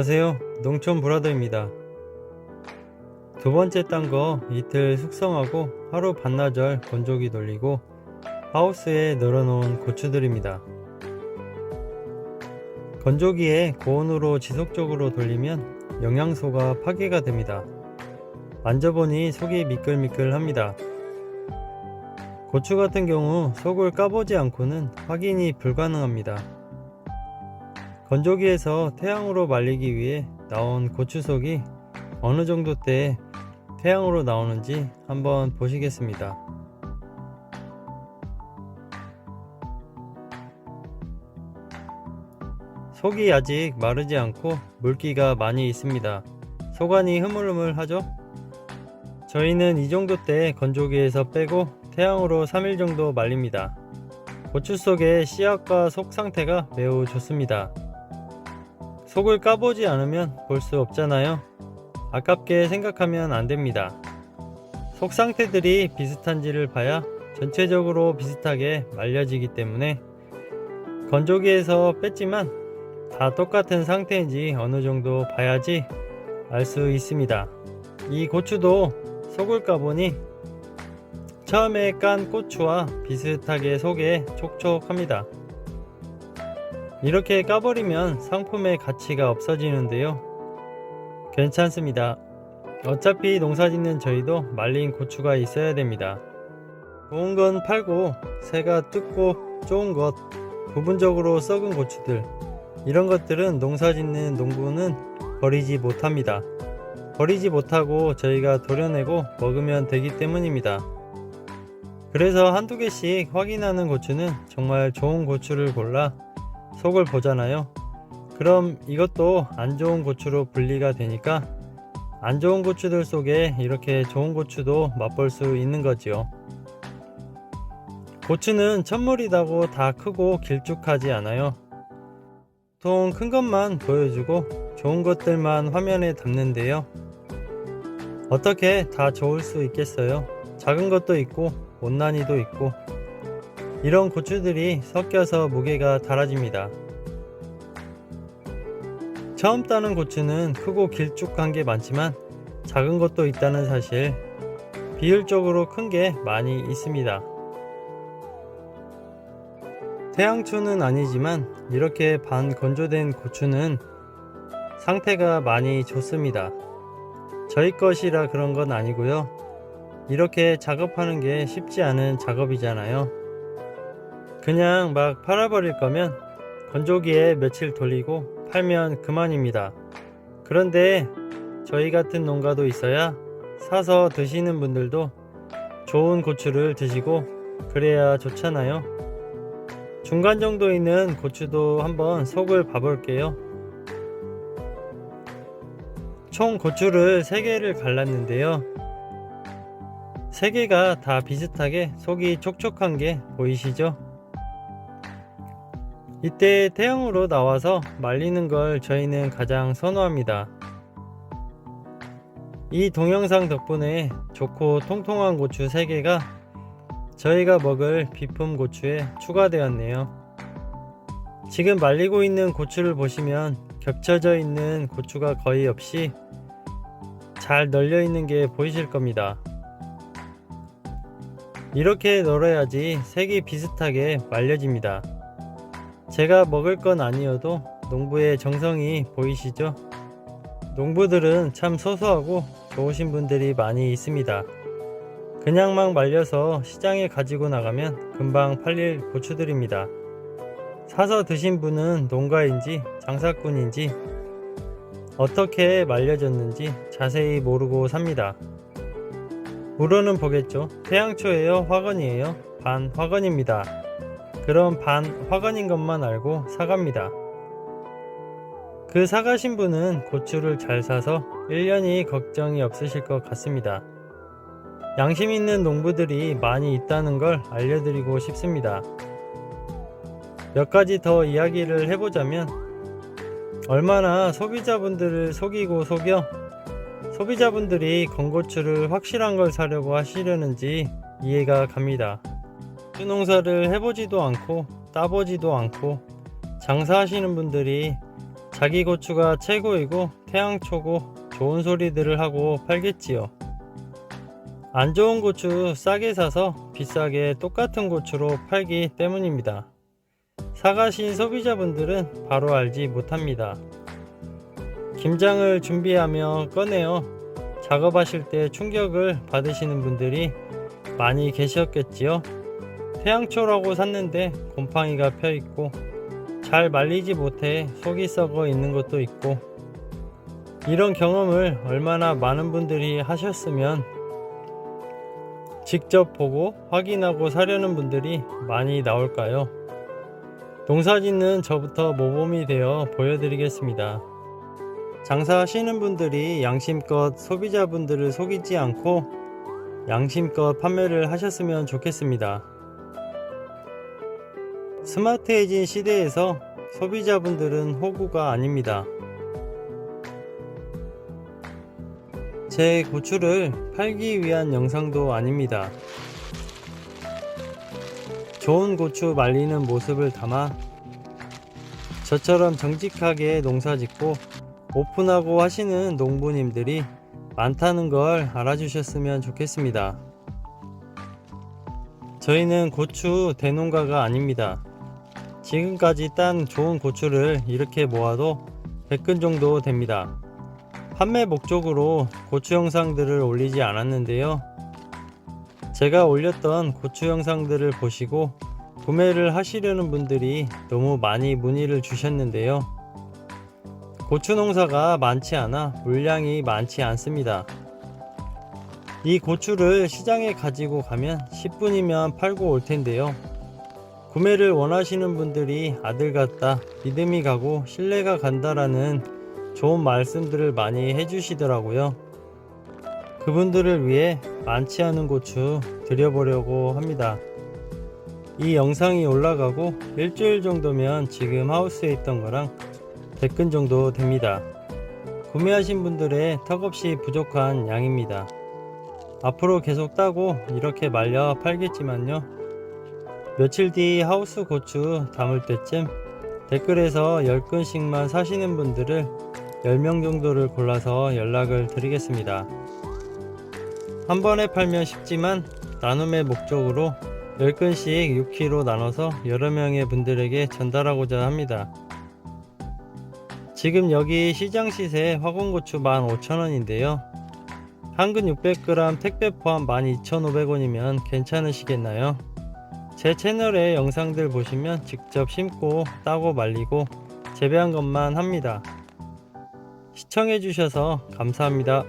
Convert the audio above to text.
안녕하세요. 농촌 브라더입니다. 두 번째 딴 거 이틀 숙성하고 하루 반나절 건조기 돌리고 하우스에 널어놓은 고추들입니다. 건조기에 고온으로 지속적으로 돌리면 영양소가 파괴가 됩니다. 만져보니 속이 미끌미끌합니다. 고추 같은 경우 속을 까보지 않고는 확인이 불가능합니다. 건조기에서 태양으로 말리기 위해 나온 고추속이 어느 정도 때 태양으로 나오는지 한번 보시겠습니다. 속이 아직 마르지 않고 물기가 많이 있습니다. 속안이 흐물흐물하죠? 저희는 이 정도 때 건조기에서 빼고 태양으로 3일 정도 말립니다. 고추 속의 씨앗과 속 상태가 매우 좋습니다. 속을 까보지 않으면 볼 수 없잖아요. 아깝게 생각하면 안 됩니다. 속 상태들이 비슷한지를 봐야 전체적으로 비슷하게 말려지기 때문에 건조기에서 뺐지만 다 똑같은 상태인지 어느 정도 봐야지 알 수 있습니다. 이 고추도 속을 까보니 처음에 깐 고추와 비슷하게 속에 촉촉합니다. 이렇게 까버리면 상품의 가치가 없어지는데요. 괜찮습니다. 어차피 농사 짓는 저희도 말린 고추가 있어야 됩니다. 좋은 건 팔고 새가 뜯고 좋은 것, 부분적으로 썩은 고추들, 이런 것들은 농사 짓는 농부는 버리지 못합니다. 버리지 못하고 저희가 도려내고 먹으면 되기 때문입니다. 그래서 한두 개씩 확인하는 고추는 정말 좋은 고추를 골라 속을 보잖아요. 그럼 이것도 안 좋은 고추로 분리가 되니까 안 좋은 고추들 속에 이렇게 좋은 고추도 맛볼 수 있는 거지요. 고추는 첫물이다고 다 크고 길쭉하지 않아요. 보통 큰 것만 보여주고 좋은 것들만 화면에 담는데요. 어떻게 다 좋을 수 있겠어요? 작은 것도 있고 못난이도 있고 이런 고추들이 섞여서 무게가 달라집니다. 처음 따는 고추는 크고 길쭉한 게 많지만 작은 것도 있다는 사실 비율적으로 큰 게 많이 있습니다. 태양초는 아니지만 이렇게 반 건조된 고추는 상태가 많이 좋습니다. 저희 것이라 그런 건 아니고요. 이렇게 작업하는 게 쉽지 않은 작업이잖아요. 그냥 막 팔아버릴 거면 건조기에 며칠 돌리고 팔면 그만입니다. 그런데 저희 같은 농가도 있어야 사서 드시는 분들도 좋은 고추를 드시고 그래야 좋잖아요. 중간 정도 있는 고추도 한번 속을 봐볼게요. 총 고추를 3개를 갈랐는데요. 3개가 다 비슷하게 속이 촉촉한 게 보이시죠? 이때 태양으로 나와서 말리는 걸 저희는 가장 선호합니다. 이 동영상 덕분에 좋고 통통한 고추 3개가 저희가 먹을 비품 고추에 추가되었네요. 지금 말리고 있는 고추를 보시면 겹쳐져 있는 고추가 거의 없이 잘 널려 있는 게 보이실 겁니다. 이렇게 널어야지 색이 비슷하게 말려집니다. 제가 먹을 건 아니어도 농부의 정성이 보이시죠? 농부들은 참 소소하고 좋으신 분들이 많이 있습니다. 그냥 막 말려서 시장에 가지고 나가면 금방 팔릴 고추들입니다. 사서 드신 분은 농가인지 장사꾼인지 어떻게 말려졌는지 자세히 모르고 삽니다. 물어는 보겠죠. 태양초예요? 화건이에요? 반 화건입니다. 그럼 반 화건인 것만 알고 사갑니다. 그 사가신 분은 고추를 잘 사서 1년이 걱정이 없으실 것 같습니다. 양심 있는 농부들이 많이 있다는 걸 알려드리고 싶습니다. 몇 가지 더 이야기를 해보자면 얼마나 소비자분들을 속이고 속여 소비자분들이 건고추를 확실한 걸 사려고 하시려는지 이해가 갑니다. 농사를 해보지도 않고 따보지도 않고 장사하시는 분들이 자기 고추가 최고이고 태양초고 좋은 소리들을 하고 팔겠지요. 안 좋은 고추 싸게 사서 비싸게 똑같은 고추로 팔기 때문입니다. 사가신 소비자분들은 바로 알지 못합니다. 김장을 준비하며 꺼내어 작업하실 때 충격을 받으시는 분들이 많이 계셨겠지요. 태양초라고 샀는데 곰팡이가 펴 있고 잘 말리지 못해 속이 썩어 있는 것도 있고 이런 경험을 얼마나 많은 분들이 하셨으면 직접 보고 확인하고 사려는 분들이 많이 나올까요? 농사 짓는 저부터 모범이 되어 보여드리겠습니다. 장사하시는 분들이 양심껏 소비자분들을 속이지 않고 양심껏 판매를 하셨으면 좋겠습니다. 스마트해진 시대에서 소비자분들은 호구가 아닙니다. 제 고추를 팔기 위한 영상도 아닙니다. 좋은 고추 말리는 모습을 담아 저처럼 정직하게 농사 짓고 오픈하고 하시는 농부님들이 많다는 걸 알아주셨으면 좋겠습니다. 저희는 고추 대농가가 아닙니다. 지금까지 딴 좋은 고추를 이렇게 모아도 100근 정도 됩니다. 판매 목적으로 고추 영상들을 올리지 않았는데요. 제가 올렸던 고추 영상들을 보시고 구매를 하시려는 분들이 너무 많이 문의를 주셨는데요. 고추 농사가 많지 않아 물량이 많지 않습니다. 이 고추를 시장에 가지고 가면 10분이면 팔고 올 텐데요. 구매를 원하시는 분들이 아들 같다, 믿음이 가고 신뢰가 간다라는 좋은 말씀들을 많이 해주시더라고요. 그분들을 위해 많지 않은 고추 드려보려고 합니다. 이 영상이 올라가고 일주일 정도면 지금 하우스에 있던 거랑 100근 정도 됩니다. 구매하신 분들의 턱없이 부족한 양입니다. 앞으로 계속 따고 이렇게 말려 팔겠지만요. 며칠 뒤 하우스 고추 담을 때쯤 댓글에서 10근씩만 사시는 분들을 10명 정도를 골라서 연락을 드리겠습니다. 한 번에 팔면 쉽지만 나눔의 목적으로 10근씩 6kg 나눠서 여러 명의 분들에게 전달하고자 합니다. 지금 여기 시장 시세 화공고추 15,000원인데요. 한근 600g 택배 포함 12,500원이면 괜찮으시겠나요? 제 채널에 영상들 보시면 직접 심고 따고 말리고 재배한 것만 합니다. 시청해주셔서 감사합니다.